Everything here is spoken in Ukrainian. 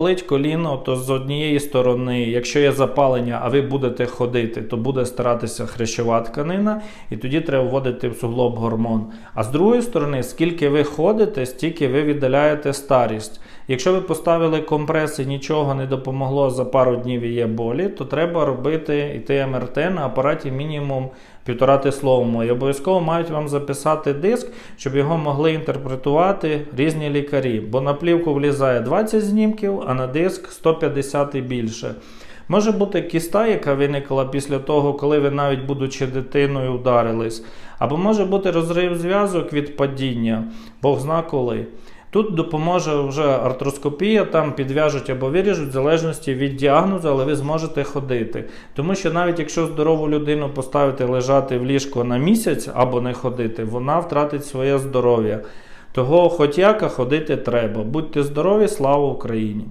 Болить коліно, то з однієї сторони, якщо є запалення, а ви будете ходити, то буде старатися хрящова тканина, і тоді треба вводити в суглоб гормон. А з другої сторони, скільки ви ходите, стільки ви віддаляєте старість. Якщо ви поставили компреси, нічого не допомогло за пару днів і є болі, то треба робити іти МРТ на апараті мінімум півтора тисловому. І обов'язково мають вам записати диск, щоб його могли інтерпретувати різні лікарі. Бо на плівку влізає 20 знімків, а на диск 150 і більше. Може бути кіста, яка виникла після того, коли ви навіть будучи дитиною вдарились, або може бути розрив зв'язок від падіння, Бог зна коли. Тут допоможе вже артроскопія, там підв'яжуть або виріжуть в залежності від діагнозу, але ви зможете ходити. Тому що навіть якщо здорову людину поставити лежати в ліжко на місяць або не ходити, вона втратить своє здоров'я. Того хотяка ходити треба. Будьте здорові, слава Україні!